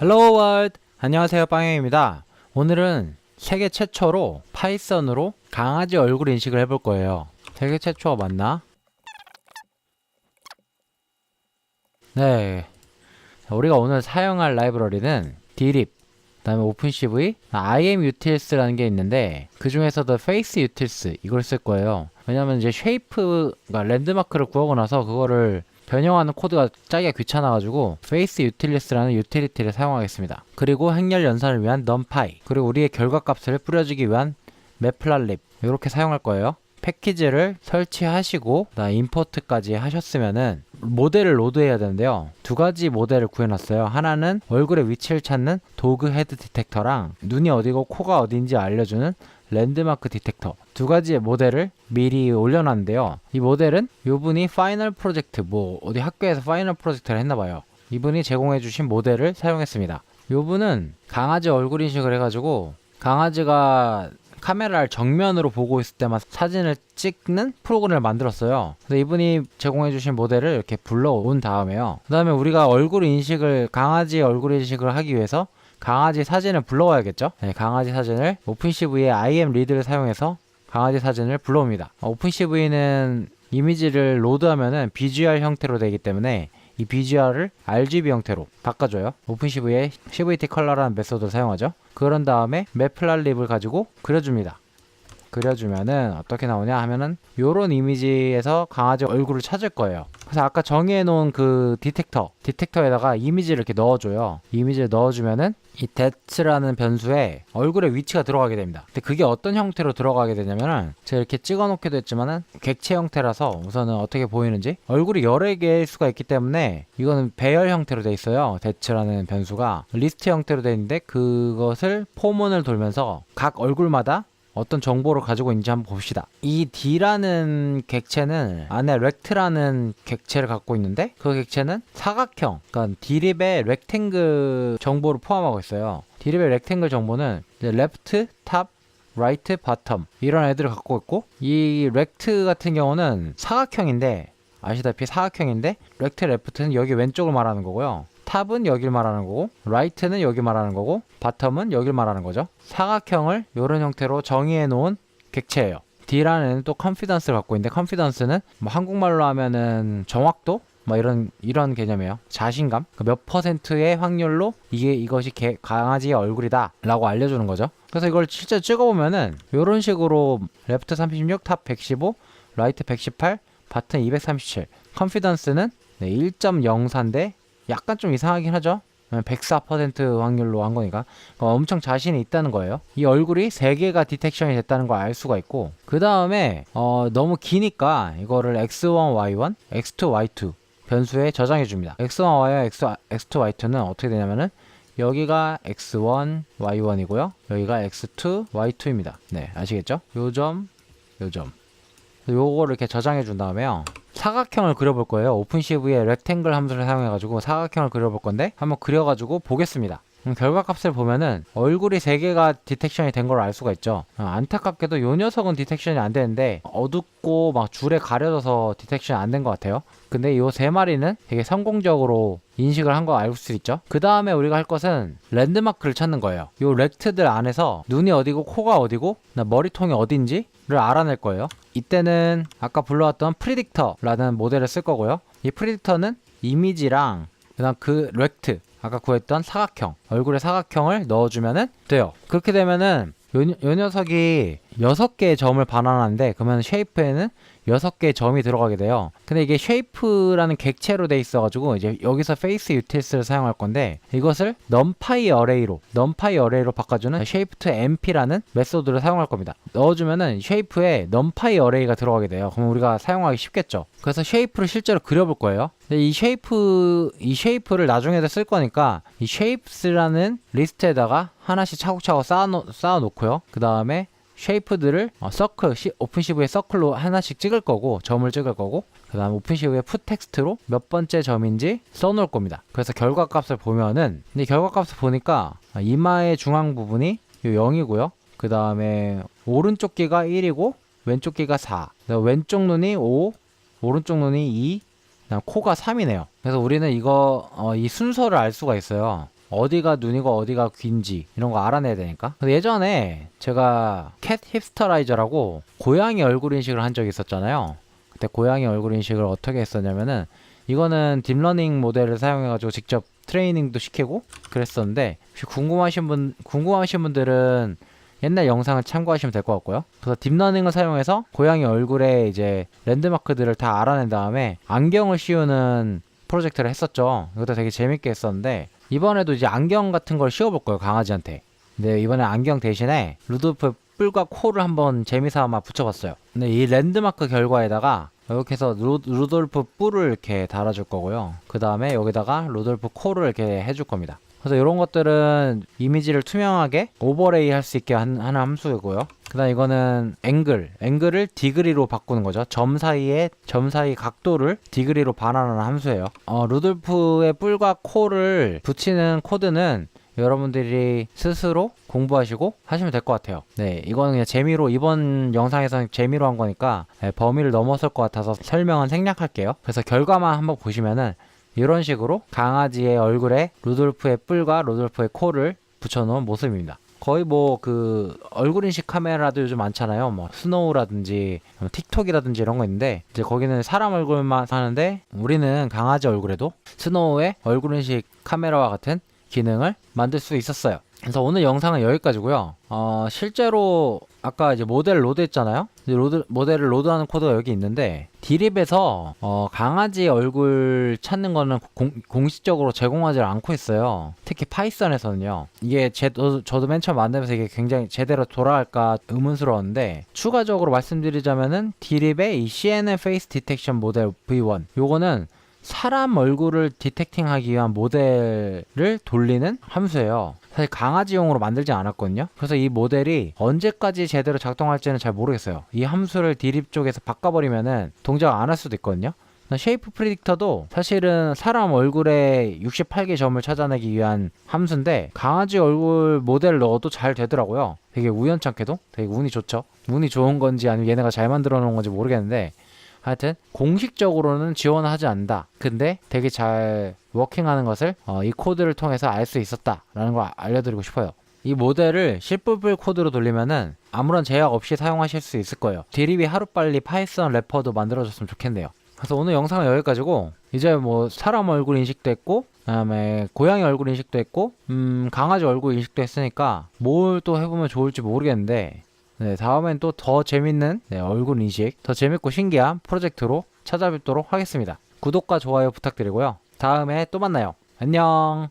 헬로 월드 안녕하세요 빵영입니다. 오늘은 세계 최초로 파이썬으로 강아지 얼굴 인식을 해볼 거예요. 세계 최초가 맞나? 네. 우리가 오늘 사용할 라이브러리는 드립 그 다음에 오픈CV IMUtils라는 게 있는데 그 중에서도 FaceUtils 이걸 쓸 거예요. 왜냐면 이제 쉐이프가 랜드마크를 구하고 나서 그거를 변형하는 코드가 짜기가 귀찮아가지고 face utilities라는 유틸리티를 사용하겠습니다. 그리고 행렬 연산을 위한 numpy 그리고 우리의 결과값을 뿌려주기 위한 matplotlib 이렇게 사용할 거예요. 패키지를 설치하시고 나 임포트까지 하셨으면은 모델을 로드해야 되는데요. 두 가지 모델을 구해놨어요. 하나는 얼굴의 위치를 찾는 도그 헤드 디텍터랑 눈이 어디고 코가 어딘지 알려주는 랜드마크 디텍터 두 가지의 모델을 미리 올려놨는데요. 이 모델은 이분이 파이널 프로젝트 뭐 어디 학교에서 파이널 프로젝트를 했나봐요. 이분이 제공해주신 모델을 사용했습니다. 이분은 강아지 얼굴 인식을 해가지고 강아지가 카메라를 정면으로 보고 있을 때만 사진을 찍는 프로그램을 만들었어요. 그래서 이분이 제공해주신 모델을 이렇게 불러온 다음에요. 그 다음에 우리가 얼굴 인식을 강아지 얼굴 인식을 하기 위해서 강아지 사진을 불러와야겠죠? 네, 강아지 사진을 오픈CV의 IMRead를 사용해서 강아지 사진을 불러옵니다. 어, 오픈CV는 이미지를 로드하면은 BGR 형태로 되기 때문에 이 BGR을 RGB 형태로 바꿔줘요. 오픈CV의 CVT 컬러라는 메소드를 사용하죠. 그런 다음에 매플랄립을 가지고 그려줍니다. 그려주면은 어떻게 나오냐 하면은 요런 이미지에서 강아지 얼굴을 찾을 거예요. 그래서 아까 정의해 놓은 그 디텍터, 디텍터에다가 이미지를 이렇게 넣어줘요. 이미지를 넣어주면은 이 데츠라는 변수에 얼굴의 위치가 들어가게 됩니다. 근데 그게 어떤 형태로 들어가게 되냐면은 제가 이렇게 찍어 놓기도 했지만은 객체 형태라서 우선은 어떻게 보이는지 얼굴이 여러 개일 수가 있기 때문에 이거는 배열 형태로 돼 있어요. 데츠라는 변수가 리스트 형태로 돼 있는데 그것을 포문을 돌면서 각 얼굴마다 어떤 정보를 가지고 있는지 한번 봅시다. 이 D라는 객체는 안에 렉트라는 객체를 갖고 있는데 그 객체는 사각형, 그러니까 D립의 렉탱글 정보를 포함하고 있어요. D립의 렉탱글 정보는 이제 left, top, 이런 애들을 갖고 있고 이 렉트 같은 경우는 사각형인데 아시다시피 사각형인데 렉트 레프트는 여기 왼쪽을 말하는 거고요. 탑은 여길 말하는 거고 라이트는 여기 말하는 거고 바텀은 여길 말하는 거죠. 사각형을 이런 형태로 정의해 놓은 객체예요. D라는 또 컨피던스를 갖고 있는데 컨피던스는 뭐 한국말로 하면은 정확도 뭐 이런 이런 개념이에요. 자신감 그몇 퍼센트의 확률로 이게 이것이 개, 강아지의 얼굴이다라고 알려주는 거죠. 그래서 이걸 실제 찍어보면은 이런 식으로 레프트 36, 탑 115, 라이트 118, 바튼 237. 컨피던스는 네, 1.04인데 약간 좀 이상하긴 하죠. 104% 확률로 한 거니까 어, 엄청 자신이 있다는 거예요. 이 얼굴이 3개가 디텍션이 됐다는 걸 알 수가 있고 그 다음에 어, 너무 기니까 이거를 x1, y1, x2, y2 변수에 저장해 줍니다. x1, y1, x, x2, y2는 어떻게 되냐면은 여기가 x1, y1이고요. 여기가 x2, y2입니다. 네, 아시겠죠? 요 점, 요 점. 요거를 이렇게 저장해 준 다음에요. 사각형을 그려볼 거예요. 오픈CV의 렉탱글 함수를 사용해가지고 사각형을 그려볼 건데 한번 그려가지고 보겠습니다. 음, 결과 값을 보면은 얼굴이 3개가 디텍션이 된 걸 알 수가 있죠. 어, 안타깝게도 요 녀석은 디텍션이 안 되는데 어둡고 막 줄에 가려져서 디텍션이 안 된 것 같아요. 근데 요 세 마리는 되게 성공적으로 인식을 한 거 알 수 있죠. 그 다음에 우리가 할 것은 랜드마크를 찾는 거예요. 요 렉트들 안에서 눈이 어디고 코가 어디고 나 머리통이 어딘지를 알아낼 거예요. 이때는 아까 불러왔던 프리딕터라는 모델을 쓸 거고요. 이 프리딕터는 이미지랑 그다음 그 렉트 아까 구했던 사각형 얼굴의 사각형을 넣어주면은 돼요. 그렇게 되면은 요, 요 녀석이 6개의 점을 반환하는데 그러면 쉐이프에는 6개의 점이 들어가게 돼요. 근데 이게 쉐이프라는 객체로 돼 있어가지고 이제 여기서 페이스 유틸스를 사용할 건데 이것을 numpy array로 numpy array로 바꿔주는 shape to np라는 메소드를 사용할 겁니다. 넣어주면은 쉐이프에 numpy array가 들어가게 돼요. 그럼 우리가 사용하기 쉽겠죠. 그래서 쉐이프를 실제로 그려볼 거예요. 이 쉐이프 이 쉐이프를 나중에도 쓸 거니까 이 shapes라는 리스트에다가 하나씩 차곡차곡 쌓아놓, 쌓아놓고요. 그 다음에 쉐이프들을 어, 서클, 시, 오픈시브의 서클로 하나씩 찍을 거고 점을 찍을 거고 그 다음 오픈시브의 풋 텍스트로 몇 번째 점인지 써놓을 겁니다. 그래서 결과값을 보면은 근데 결과값을 보니까 아, 이마의 중앙 부분이 요 0이고요. 그 다음에 오른쪽 귀가 1이고 왼쪽 귀가 4. 그다음 왼쪽 눈이 5, 오른쪽 눈이 2, 그다음 코가 3이네요. 그래서 우리는 이거 어, 이 순서를 알 수가 있어요. 어디가 눈이고 어디가 귀인지 이런 거 알아내야 되니까. 근데 예전에 제가 캣 힙스터라이저라고 고양이 얼굴 인식을 한 적이 있었잖아요. 그때 고양이 얼굴 인식을 어떻게 했었냐면은 이거는 딥러닝 모델을 사용해가지고 직접 트레이닝도 시키고 그랬었는데 혹시 궁금하신 분 궁금하신 분들은 옛날 영상을 참고하시면 될 것 같고요. 그래서 딥러닝을 사용해서 고양이 얼굴에 이제 랜드마크들을 다 알아낸 다음에 안경을 씌우는 프로젝트를 했었죠. 이것도 되게 재밌게 했었는데 이번에도 이제 안경 같은 걸 씌워볼 거예요 강아지한테. 근데 이번에 안경 대신에 루돌프 뿔과 코를 한번 재미삼아 붙여봤어요. 근데 이 랜드마크 결과에다가 이렇게 해서 루, 루돌프 뿔을 이렇게 달아줄 거고요. 그 다음에 여기다가 루돌프 코를 이렇게 해줄 겁니다. 그래서 이런 것들은 이미지를 투명하게 오버레이 할 수 있게 한, 하는 함수이고요. 그 다음 이거는 앵글, 앵글을 디그리로 바꾸는 거죠. 점 사이에, 점 사이 각도를 디그리로 반환하는 함수예요. 어, 루돌프의 뿔과 코를 붙이는 코드는 여러분들이 스스로 공부하시고 하시면 될 것 같아요. 네, 이거는 그냥 재미로 이번 영상에서는 재미로 한 거니까 네, 범위를 넘었을 것 같아서 설명은 생략할게요. 그래서 결과만 한번 보시면은 이런 식으로 강아지의 얼굴에 루돌프의 뿔과 루돌프의 코를 붙여놓은 모습입니다. 거의 뭐 그 얼굴 인식 카메라도 요즘 많잖아요. 뭐 스노우라든지 뭐 틱톡이라든지 이런 거 있는데 이제 거기는 사람 얼굴만 하는데 우리는 강아지 얼굴에도 스노우의 얼굴 인식 카메라와 같은 기능을 만들 수 있었어요. 그래서 오늘 영상은 여기까지고요. 어, 실제로 아까 이제 모델 로드 했잖아요. 로드, 모델을 로드하는 코드가 여기 있는데 디립에서 어, 강아지 얼굴 찾는 거는 공, 공식적으로 제공하지 않고 있어요. 특히 파이썬에서는요. 이게 제, 도 저도 맨 처음 만들면서 이게 굉장히 제대로 돌아갈까 의문스러웠는데 추가적으로 말씀드리자면은 디립의 이 CNN 페이스 디텍션 모델 V1 요거는 사람 얼굴을 디텍팅하기 위한 모델을 돌리는 함수예요. 사실 강아지용으로 만들지 않았거든요. 그래서 이 모델이 언제까지 제대로 작동할지는 잘 모르겠어요. 이 함수를 디립 쪽에서 바꿔버리면은 동작 안 할 수도 있거든요. 쉐이프 프리딕터도 사실은 사람 얼굴에 68개 점을 찾아내기 위한 함수인데 강아지 얼굴 모델 넣어도 잘 되더라고요. 되게 우연찮게도 되게 운이 좋죠. 운이 좋은 건지 아니면 얘네가 잘 만들어 놓은 건지 모르겠는데 하여튼 공식적으로는 지원하지 않는다. 근데 되게 잘 워킹하는 것을 어, 이 코드를 통해서 알 수 있었다라는 걸 알려드리고 싶어요. 이 모델을 실불불 코드로 돌리면은 아무런 제약 없이 사용하실 수 있을 거예요. 디립이 하루빨리 파이썬 래퍼도 만들어줬으면 좋겠네요. 그래서 오늘 영상은 여기까지고 이제 뭐 사람 얼굴 인식도 했고 그다음에 고양이 얼굴 인식도 했고 음 강아지 얼굴 인식도 했으니까 뭘 또 해보면 좋을지 모르겠는데 네, 다음엔 또 더 재밌는 네, 얼굴 인식, 더 재밌고 신기한 프로젝트로 찾아뵙도록 하겠습니다. 구독과 좋아요 부탁드리고요. 다음에 또 만나요. 안녕!